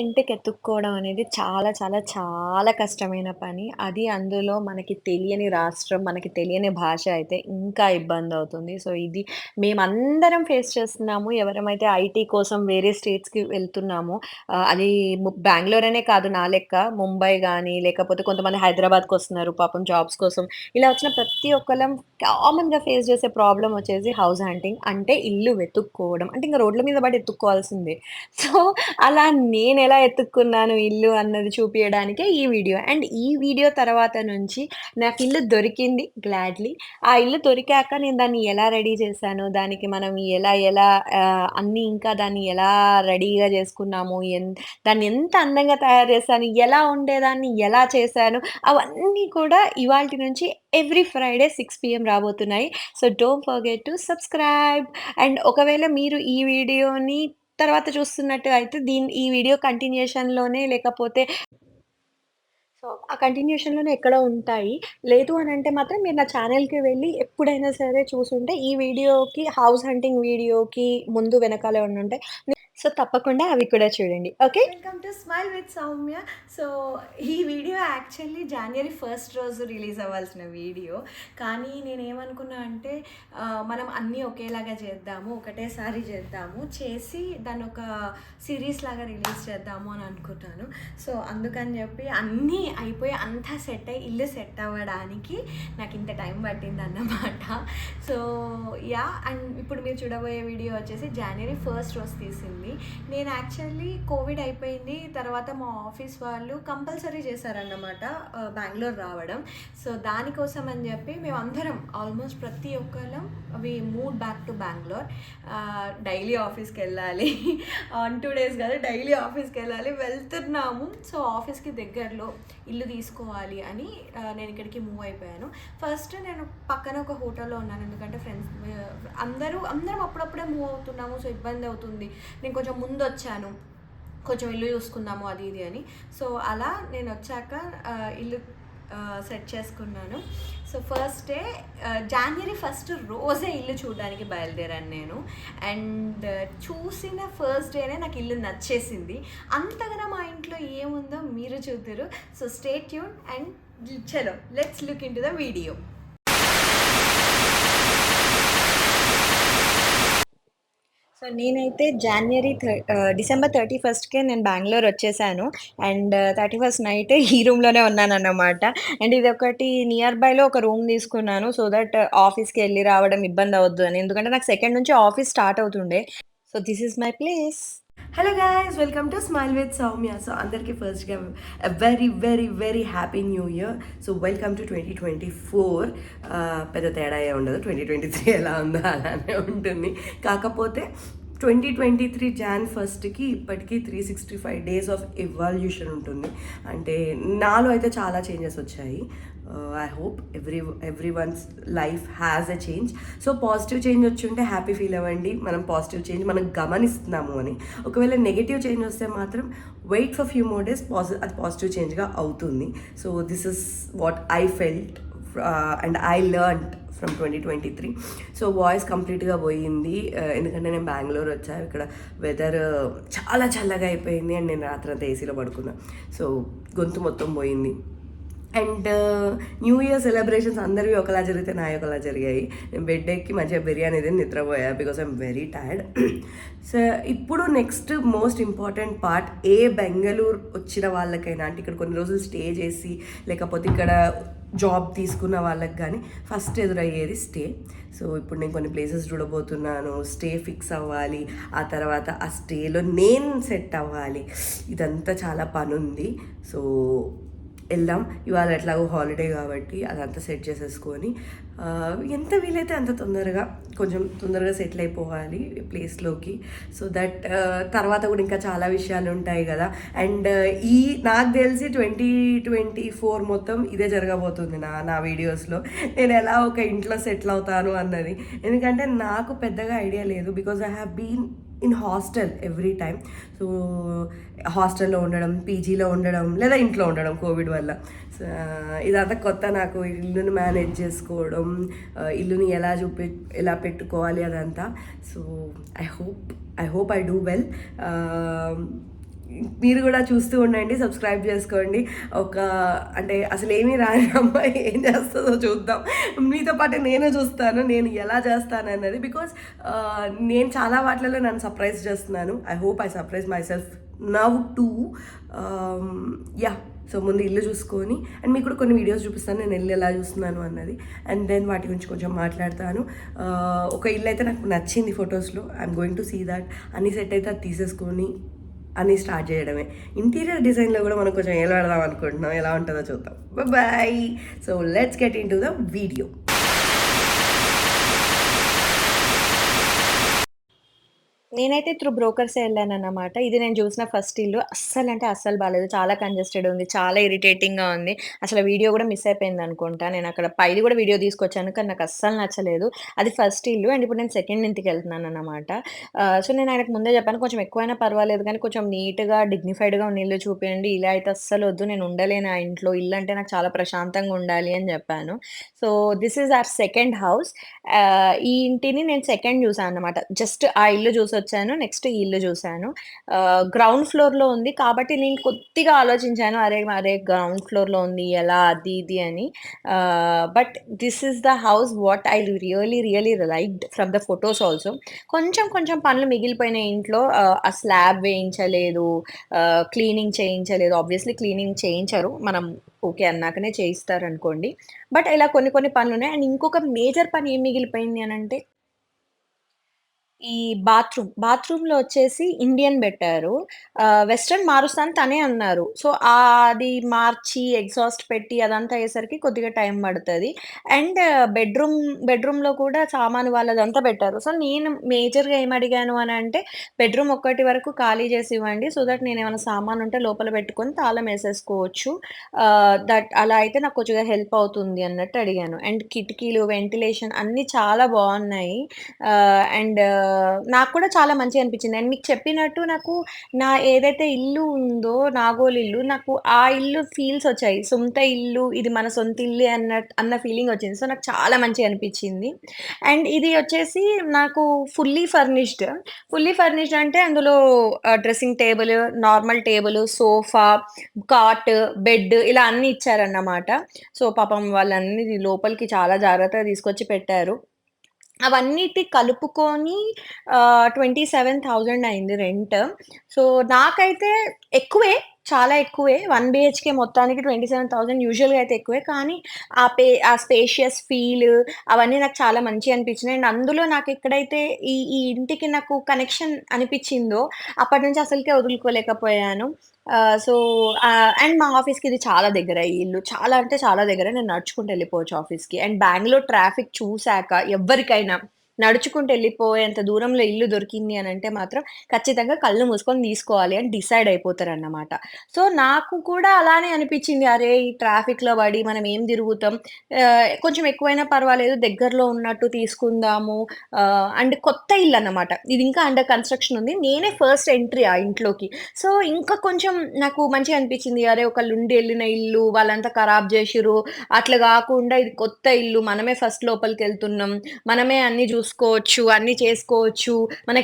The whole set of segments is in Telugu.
రెంట్‌కి ఎత్తుక్కోవడం అనేది చాలా చాలా చాలా కష్టమైన పని. అది అందులో మనకి తెలియని రాష్ట్రం, మనకి తెలియని భాష అయితే ఇంకా ఇబ్బందవుతుంది. సో, ఇది మేమందరం ఫేస్ చేస్తున్నాము. ఎవరమైతే ఐటీ కోసం వేరే స్టేట్స్‌కి వెళ్తున్నామో ఆహ్, అది ము బెంగుళూరు అనే కాదు నా లెక్క. ముంబై కానీ లేకపోతే కొంతమంది హైదరాబాద్‌కొస్తున్నారు పాపం జాబ్స్ కోసం. ఇలా వచ్చిన ప్రతి ఒక్కళ్ళం కామన్‌గా ఫేస్ చేసే ప్రాబ్లమ్ వచ్చేసి హౌస్ హంటింగ్. అంటే ఇల్లు వెతుక్కోవడం. అంటే ఇంక రోడ్ల మీద పడి ఎతుక్కోవాల్సిందే. సో, అలా నేనెలా ఎలా ఎత్తుక్కున్నాను ఇల్లు అన్నది చూపించడానికే ఈ వీడియో. అండ్ ఈ వీడియో తర్వాత నుంచి నాకు ఇల్లు దొరికింది గ్లాడ్‌లీ. ఆ ఇల్లు దొరికాక నేను దాన్ని ఎలా రెడీ చేశాను, దానికి మనం ఎలా ఎలా అన్నీ ఇంకా దాన్ని ఎలా రెడీగా చేసుకున్నాము, ఎన్ దాన్ని ఎంత అందంగా తయారు చేశాను, ఎలా ఉండేదాన్ని, ఎలా చేశాను, అవన్నీ కూడా ఇవాల్టి నుంచి ఎవ్రీ ఫ్రైడే సిక్స్ పీఎం రాబోతున్నాయి. So, don't forget to subscribe. And ఒకవేళ మీరు ఈ వీడియోని తర్వాత చూస్తున్నట్టు అయితే దీని ఈ వీడియో కంటిన్యూషన్‌లోనే లేకపోతే సో, ఆ కంటిన్యూషన్‌లోనే ఎక్కడో ఉంటాయి. లేదు అని అంటే మాత్రం మీరు నా ఛానల్కి వెళ్ళి ఎప్పుడైనా సరే చూసుంటే ఈ వీడియోకి హౌస్ హంటింగ్ వీడియోకి ముందు వెనకాలే ఉండుంటాయి. సో, తప్పకుండా అవి కూడా చూడండి. Okay? Welcome to smile with Soumya so ఈ వీడియో యాక్చువల్లీ జనవరి ఫస్ట్ రోజు రిలీజ్ అవ్వాల్సిన వీడియో. కానీ నేనేమనుకున్నా అంటే మనం అన్నీ ఒకేలాగా చేద్దాము ఒకటేసారి చేద్దాము చేసి దాన్ని ఒక సిరీస్ లాగా రిలీజ్ చేద్దాము అని అనుకుంటాను. సో అందుకని చెప్పి అన్నీ అయిపోయి అంతా సెట్ అయ్యి ఇల్లు సెట్ అవ్వడానికి నాకు ఇంత టైం పట్టింది అన్నమాట సో యా అండ్ ఇప్పుడు మీరు చూడబోయే వీడియో వచ్చేసి జనవరి ఫస్ట్ రోజు తీసింది. నేను యాక్చువల్లీ కోవిడ్ అయిపోయింది తర్వాత మా ఆఫీస్ వాళ్ళు కంపల్సరీ చేశారన్నమాట బెంగళూరు రావడం. సో దానికోసం అని చెప్పి మేము అందరం ఆల్మోస్ట్ ప్రతి ఒక్కళ్ళం we move back to Bengaluru. Daily ఆఫీస్కి వెళ్ళాలి ఆన్ టూ డేస్ కాదు డైలీ ఆఫీస్కి వెళ్ళాలి వెళ్తున్నాము. సో ఆఫీస్కి దగ్గరలో ఇల్లు తీసుకోవాలి అని నేను ఇక్కడికి మూవ్ అయిపోయాను. ఫస్ట్ నేను పక్కన ఒక హోటల్లో ఉన్నాను. ఎందుకంటే ఫ్రెండ్స్ అందరూ అందరం అప్పుడప్పుడే మూవ్ అవుతున్నాము. సో ఇబ్బంది అవుతుంది. నేను కొంచెం ముందు వచ్చాను కొంచెం ఇల్లు చూసుకుందాము అది ఇది అని. సో అలా నేను వచ్చాక ఇల్లు సెట్ చేసుకున్నాను. So first day January first రోజే ఇల్లు చూడడానికి బయలుదేరాను నేను. అండ్ చూసిన ఫస్ట్ డేనే నాకు ఇల్లు నచ్చేసింది. అంతగా మా ఇంట్లో ఏముందో మీరు చూద్దరు. సో స్టేట్ ట్యూన్ అండ్ చలో let's look into the video. So, నేనైతే జనవరి థర్ డిసెంబర్ థర్టీ ఫస్ట్కే నేను బెంగళూరు వచ్చేసాను. అండ్ 31st నైట్ ఈ రూమ్‌లోనే ఉన్నానన్నమాట. అండ్ ఇది ఒకటి నియర్ బైలో ఒక రూమ్ తీసుకున్నాను. సో దట్ ఆఫీస్‌కి వెళ్ళి రావడం ఇబ్బంది అవ్వద్దు అని. ఎందుకంటే నాకు సెకండ్ నుంచి ఆఫీస్ స్టార్ట్ అవుతుండే. So, this is my place. Hello guys welcome to smile with Soumya so అందరికీ ఫస్ట్గా very very very happy new year so welcome to twenty twenty four పెద్ద తేడా ఏ ఉండదు. ట్వంటీ ట్వంటీ త్రీ ఎలా ఉందో అలానే ఉంటుంది. కాకపోతే ట్వంటీ ట్వంటీ త్రీ జాన్ ఫస్ట్కి ఇప్పటికీ three sixty five days of evolution ఉంటుంది. అంటే నాలో అయితే చాలా చేంజెస్ వచ్చాయి. I hope every every one's life has a change so positive change వచ్చి ఉంటే హ్యాపీ ఫీల్ అవ్వండి. మనం పాజిటివ్ చేంజ్ మనం గమనిస్తున్నాము అని. ఒకవేళ నెగిటివ్ చేంజ్ వస్తే మాత్రం wait for few more days పాజి అది పాజిటివ్ చేంజ్గా అవుతుంది. So this is what I felt and I learned from twenty twenty three so voice కంప్లీట్గా పోయింది uh, ఎందుకంటే నేను బెంగళూరు వచ్చా ఇక్కడ వెదర్ uh, చాలా చల్లగా అయిపోయింది. అండ్ నేను రాత్రి అంతా ఏసీలో పడుకున్నా. సో గొంతు మొత్తం పోయింది. అండ్ న్యూ ఇయర్ సెలబ్రేషన్స్ అందరివి ఒకలా జరిగితే నా ఒకలా జరిగాయి. నేను బెడ్ ఎక్కి మంచిగా బిర్యానీ తిని నిద్రపోయా because I'm very tired so ఇప్పుడు నెక్స్ట్ మోస్ట్ ఇంపార్టెంట్ పార్ట్ ఏ బెంగళూరు వచ్చిన వాళ్ళకైనా అంటే ఇక్కడ కొన్ని రోజులు స్టే చేసి లేకపోతే ఇక్కడ జాబ్ తీసుకున్న వాళ్ళకి కానీ ఫస్ట్ ఎదురయ్యేది స్టే సో ఇప్పుడు నేను కొన్ని ప్లేసెస్ చూడబోతున్నాను స్టే ఫిక్స్ అవ్వాలి ఆ తర్వాత ఆ స్టేలో నేను సెట్ అవ్వాలి. ఇదంతా చాలా పనుంది. సో వెళ్దాం. ఇవాళ ఎట్లాగో హాలిడే కాబట్టి అదంతా సెట్ చేసేసుకొని ఎంత వీలైతే అంత తొందరగా కొంచెం తొందరగా సెటిల్ అయిపోవాలి ప్లేస్లోకి సో దట్ తర్వాత కూడా ఇంకా చాలా విషయాలు ఉంటాయి కదా. అండ్ ఈ నాకు తెలిసి ట్వంటీ ట్వంటీ ఫోర్ మొత్తం ఇదే జరగబోతుంది నా నా వీడియోస్లో నేను ఎలా ఒక ఇంట్లో సెటిల్ అవుతాను అన్నది. ఎందుకంటే నాకు పెద్దగా ఐడియా లేదు because I have been in hostel every time so హాస్టల్లో ఉండడం పీజీలో ఉండడం లేదా ఇంట్లో ఉండడం కోవిడ్ వల్ల. సో ఇదంతా కొత్త నాకు ఇల్లుని మేనేజ్ చేసుకోవడం ఇల్లుని ఎలా చూపి ఎలా పెట్టుకోవాలి అదంతా. So I hope I hope I do well మీరు కూడా చూస్తూ ఉండండి సబ్స్క్రైబ్ చేసుకోండి. ఒక అంటే అసలు ఏమీ రాని అమ్మాయి ఏం చేస్తుందో చూద్దాం. మీతో పాటు నేను చూస్తాను నేను ఎలా చేస్తాను అన్నది. బికాస్ నేను చాలా వాటిలలో నన్ను సర్ప్రైజ్ చేస్తున్నాను. I hope I surprise myself now to yeah so ముందు ఇల్లు చూసుకొని అండ్ మీకు కూడా కొన్ని వీడియోస్ చూపిస్తాను. నేను ఇల్లు ఎలా చూస్తున్నాను అన్నది. అండ్ దెన్ వాటి గురించి కొంచెం మాట్లాడతాను. ఒక ఇల్లు అయితే నాకు నచ్చింది ఫొటోస్లో I'm going to see that అన్ని సెట్ అయితే అది తీసేసుకొని అని స్టార్ట్ చేయడమే. ఇంటీరియర్ డిజైన్లో కూడా మనం కొంచెం ఎలా పెడదాం అనుకుంటున్నాం. ఎలా ఉంటుందో చూద్దాం. Bye so let's get into the video నేనైతే త్రూ బ్రోకర్సే వెళ్ళానన్నమాట. ఇది నేను చూసిన ఫస్ట్ ఇల్లు. అస్సలు అంటే అస్సలు బాగాలేదు చాలా కంజెస్టెడ్ ఉంది. చాలా ఇరిటేటింగ్‌గా ఉంది. అసలు వీడియో కూడా మిస్ అయిపోయింది అనుకుంటా నేను అక్కడ పైది కూడా వీడియో తీసుకొచ్చాను. కానీ నాకు అస్సలు నచ్చలేదు. అది ఫస్ట్ ఇల్లు. అండ్ ఇప్పుడు నేను సెకండ్ ఇంటికెళ్తున్నాను అనమాట సో నేను ఆయనకు ముందే చెప్పాను కొంచెం ఎక్కువైనా పర్వాలేదు కానీ కొంచెం నీట్‌గా, డిగ్నిఫైడ్‌గా ఉన్న ఇల్లు చూపించండి ఇలా అయితే అస్సలు వద్దు నేను ఉండలేను ఆ ఇంట్లో. ఇల్లు అంటే నాకు చాలా ప్రశాంతంగా ఉండాలి అని చెప్పాను so this is our second house. ఈ ఇంటిని నేను సెకండ్ చూసానన్నమాట. జస్ట్ ఆ ఇల్లు వచ్చాను నెక్స్ట్ ఈ ఇల్లు చూశాను గ్రౌండ్ ఫ్లోర్‌లో ఉంది. కాబట్టి నేను కొద్దిగా ఆలోచించాను. అరే! అరే! గ్రౌండ్ ఫ్లోర్‌లో ఉంది. ఎలా అది ఇది అని. But this is the house what I really really liked from the photos also. కొంచెం కొంచెం పనులు మిగిలిపోయినాయి ఇంట్లో. ఆ స్లాబ్ వేయించలేదు. క్లీనింగ్ చేయించలేదు. ఆబ్వియస్లీ క్లీనింగ్ చేయించరు. మనం ఓకే అన్నాకనే చేయిస్తారనుకోండి. బట్ ఇలా కొన్ని కొన్ని పనులు ఉన్నాయి అండ్ ఇంకొక మేజర్ పని ఏం మిగిలిపోయింది అని అంటే ఈ బాత్రూమ్. బాత్రూమ్‌లో వచ్చేసి ఇండియన్ బెట్టారు. ఆహ్, వెస్టర్న్ మారుస్తాను తనే అన్నారు. సో, అది మార్చి ఎగ్జాస్ట్ పెట్టి అదంతా అయ్యేసరికి కొద్దిగా టైం పడతది. అండ్ బెడ్‌రూమ్ బెడ్‌రూమ్‌లో కూడా సామాను వాళ్ళదంతా పెట్టారు. సో, నేను మేజర్‌గా ఏమి అడిగాను అనంటే బెడ్‌రూమ్ ఒక్కటి వరకు ఖాళీ చేసి ఇవ్వండి. సో దట్ నేనేమైనా సామాను ఉంటే లోపల పెట్టుకొని తాళం ఏసేసుకోవచ్చు. ఆహ్, దట్ అలా అయితే నాకు కొద్దిగా హెల్ప్ అవుతుంది అన్నట్టు అడిగాను. అండ్ కిటికీలు, వెంటిలేషన్ అన్నీ చాలా బావున్నాయి. ఆహ్, అండ్ నాకు కూడా చాలా మంచిగా అనిపించింది. అండ్ మీకు చెప్పినట్టు నాకు నా ఏదైతే ఇల్లు ఉందో నాగోల్ ఇల్లు నాకు ఆ ఇల్లు ఫీల్స్ వచ్చాయి. సొంత ఇల్లు ఇది మన సొంత ఇల్లు అన్న అన్న ఫీలింగ్ వచ్చింది. సో, నాకు చాలా మంచిగా అనిపించింది. అండ్ ఇది వచ్చేసి నాకు ఫుల్లీ ఫర్నిష్డ్. ఫుల్లీ ఫర్నిష్డ్ అంటే అందులో dressing table, normal table, sofa, cot, bed ఇలా అన్నీ ఇచ్చారన్నమాట. సో, పాపం వాళ్ళన్నీ లోపలికి చాలా జాగ్రత్తగా తీసుకొచ్చి పెట్టారు. అవన్నిటి కలుపుకొని ట్వంటీ సెవెన్ థౌజండ్ అయింది రెంట్. సో, నాకైతే ఎక్కువే. చాలా ఎక్కువే. వన్ బిహెచ్కే మొత్తానికి 27,000 యూజువల్‌గా అయితే ఎక్కువే. కానీ ఆ పే ఆ స్పేషియస్ ఫీల్ అవన్నీ నాకు చాలా మంచిగా అనిపించినాయి. అండ్ అందులో నాకు ఎక్కడైతే ఈ ఈ ఇంటికి నాకు కనెక్షన్ అనిపించిందో అప్పటి నుంచి అసలుకే వదులుకోలేకపోయాను. ఆహ్, సో, ఆహ్, అండ్ మా ఆఫీస్‌కి ఇది చాలా దగ్గర ఈ ఇల్లు. చాలా అంటే చాలా దగ్గర. నేను నడుచుకుంటూ వెళ్ళిపోవచ్చు ఆఫీస్‌కి. అండ్ బెంగుళూరు ట్రాఫిక్ చూసాక ఎవ్వరికైనా నడుచుకుంటూ వెళ్ళిపోయేంత దూరంలో ఇల్లు దొరికింది అని అంటే మాత్రం ఖచ్చితంగా కళ్ళు మూసుకొని తీసుకోవాలి అని డిసైడ్ అయిపోతారన్నమాట. సో, నాకు కూడా అలానే అనిపించింది. అరే! ఈ ట్రాఫిక్‌లో పడి మనం ఏం తిరుగుతాం. కొంచెం ఎక్కువైనా పర్వాలేదు దగ్గరలో ఉన్నట్టు తీసుకుందాము. అండ్ కొత్త ఇల్లు అన్నమాట. ఇది ఇంకా అండర్ కన్‌స్ట్రక్షన్ ఉంది. నేనే ఫస్ట్ ఎంట్రీ ఆ ఇంట్లోకి. సో, ఇంకా కొంచెం నాకు మంచిగా అనిపించింది. అరే! ఒకళ్ళు ఉండి వెళ్ళిన ఇల్లు వాళ్ళంతా ఖరాబ్ చేసిరు అట్లా కాకుండా ఇది కొత్త ఇల్లు. మనమే ఫస్ట్ లోపలికి వెళ్తున్నాం మనమే అన్నీ చూసుకోవచ్చు. అన్నీ చేసుకోవచ్చు.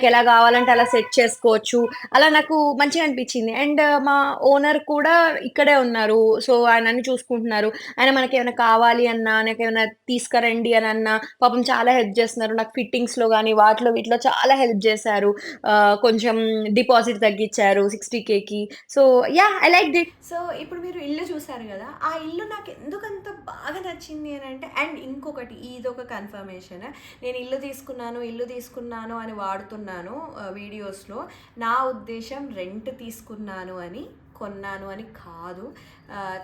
ఎలా కావాలంటే అలా సెట్ చేసుకోవచ్చు. అలా నాకు మంచిగా అనిపించింది. అండ్ మా ఓనర్ కూడా ఇక్కడే ఉన్నారు. సో, ఆయన అన్ని చూసుకుంటున్నారు. ఆయన మనకి ఏమైనా కావాలి అన్నా, ఏమైనా తీసుకురండి అని అన్నా పాపం చాలా హెల్ప్ చేస్తున్నారు. నాకు ఫిట్టింగ్స్‌లో కానీ వాటిలో వీటిలో చాలా హెల్ప్ చేశారు. కొంచెం డిపాజిట్ తగ్గించారు 60,000కి. So, yeah I like it so ఇప్పుడు మీరు ఇల్లు చూసారు కదా ఆ ఇల్లు నాకు ఎందుకంత బాగా నచ్చింది అని అంటే అండ్ ఇంకొకటి ఇది ఒక కన్ఫర్మేషన్ నేను ఇల్లు తీసుకున్నాను ఇల్లు తీసుకున్నాను అని వాడుతున్నాను వీడియోస్లో. నా ఉద్దేశం రెంట్ తీసుకున్నాను అని కొన్నాను అని కాదు.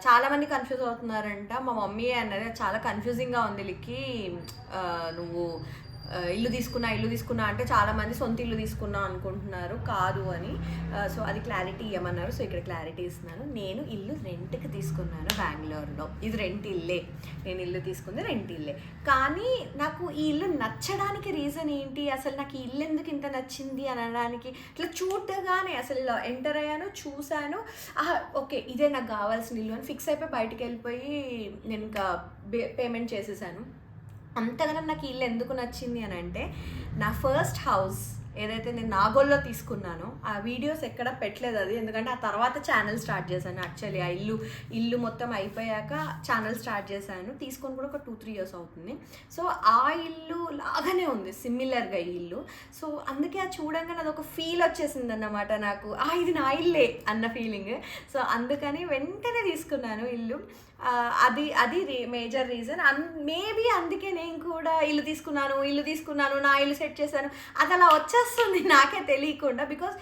చాలామంది కన్ఫ్యూజ్ అవుతున్నారంట. మా మమ్మీ అన్నది చాలా కన్ఫ్యూజింగ్గా ఉంది లిక్కి. నువ్వు ఇల్లు తీసుకున్నా ఇల్లు తీసుకున్నా అంటే చాలామంది సొంత ఇల్లు తీసుకున్నా అనుకుంటున్నారు. కాదు అని. సో అది క్లారిటీ ఇవ్వమన్నారు సో ఇక్కడ క్లారిటీ ఇస్తున్నాను. నేను ఇల్లు రెంట్కి తీసుకున్నాను బెంగళూరులో. ఇది రెంట్ ఇల్లే. నేను ఇల్లు తీసుకుంది రెంట్ ఇల్లే. కానీ నాకు ఈ ఇల్లు నచ్చడానికి రీజన్ ఏంటి? అసలు నాకు ఈ ఇల్లు ఎందుకు ఇంత నచ్చింది అనడానికి? ఇట్లా చూడగానే అసలు ఎంటర్ అయ్యాను చూశాను. ఆహా, ఓకే ఇదే నాకు కావాల్సిన ఇల్లు అని ఫిక్స్ అయిపోయి బయటకు వెళ్ళిపోయి నేను ఇంకా పేమెంట్ చేసేసాను. అంతగానం నాకు ఇల్లు ఎందుకు నచ్చింది అని అంటే నా ఫస్ట్ హౌస్ ఏదైతే నేను నాగోల్లో తీసుకున్నానో ఆ వీడియోస్ ఎక్కడ పెట్టలేదు అది. ఎందుకంటే ఆ తర్వాత ఛానల్ స్టార్ట్ చేశాను. యాక్చువల్లీ ఆ ఇల్లు ఇల్లు మొత్తం అయిపోయాక ఛానల్ స్టార్ట్ చేశాను. తీసుకొని కూడా ఒక టూ త్రీ ఇయర్స్ అవుతుంది. సో ఆ ఇల్లు లాగానే ఉంది. సిమిలర్గా ఈ ఇల్లు. సో అందుకే అది చూడంగానే అదొక ఫీల్ వచ్చేసింది అన్నమాట నాకు. ఆ ఇది నా ఇల్లే అన్న ఫీలింగ్ సో అందుకని వెంటనే తీసుకున్నాను ఇల్లు. అది అది మేజర్ రీజన్ అన్ మేబీ అందుకే నేను కూడా ఇల్లు తీసుకున్నాను ఇల్లు తీసుకున్నాను నా ఇల్లు సెట్ చేశాను. అది అలా వచ్చేస్తుంది నాకే తెలియకుండా బికాస్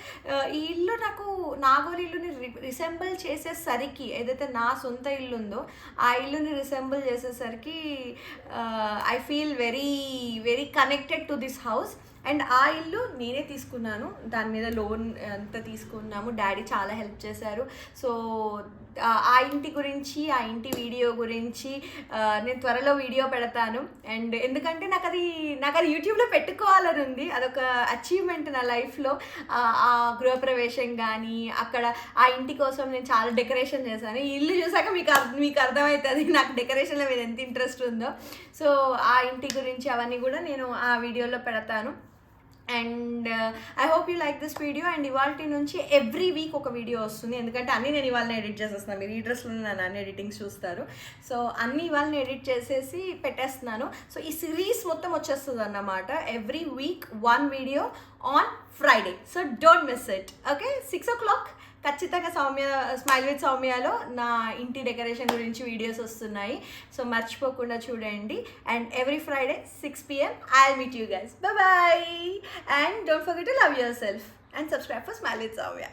ఈ ఇల్లు నాకు నాగోలి ఇల్లుని రిసెంబుల్ చేసేసరికి ఏదైతే నా సొంత ఇల్లు ఉందో ఆ ఇల్లుని రిసెంబుల్ చేసేసరికి I feel very very connected to this house and ఆ ఇల్లు నేనే తీసుకున్నాను. దాని మీద లోన్ అంతా తీసుకున్నాము. డాడీ చాలా హెల్ప్ చేశారు. సో ఆ- ఇంటి గురించి ఆ ఇంటి వీడియో గురించి నేను త్వరలో వీడియో పెడతాను. అండ్ ఎందుకంటే నాకు అది నాకు అది యూట్యూబ్లో పెట్టుకోవాలని ఉంది. అదొక అచీవ్మెంట్ నా లైఫ్లో. ఆ గృహప్రవేశం కానీ అక్కడ ఆ ఇంటి కోసం నేను చాలా డెకరేషన్ చేశాను. ఈ ఇల్లు చూసాక మీకు మీకు అర్థమవుతుంది నాకు డెకరేషన్లో మీద ఎంత ఇంట్రెస్ట్ ఉందో. సో ఆ ఇంటి గురించి అవన్నీ కూడా నేను ఆ వీడియోలో పెడతాను. And I hope you like this video and ఇవాళ నుంచి ఎవ్రీ వీక్ ఒక వీడియో వస్తుంది. ఎందుకంటే అన్నీ నేను ఇవాళ ఎడిట్ చేసేస్తున్నాను మీరు ఈ డ్రెస్లో నన్ను అన్ని ఎడిటింగ్స్ చూస్తారు. సో అన్నీ ఇవాళ ఎడిట్ చేసేసి పెట్టేస్తున్నాను. సో ఈ సిరీస్ మొత్తం వచ్చేస్తుంది అన్నమాట every week one video on Friday so don't miss it okay six o'clock ఖచ్చితంగా సౌమ్య స్మైల్ విత్ సౌమ్యలో నా ఇంటి డెకరేషన్ గురించి వీడియోస్ వస్తున్నాయి. సో మర్చిపోకుండా చూడండి. And every Friday six PM I meet you guys bye and don't forget to love yourself and subscribe for smile with Soumya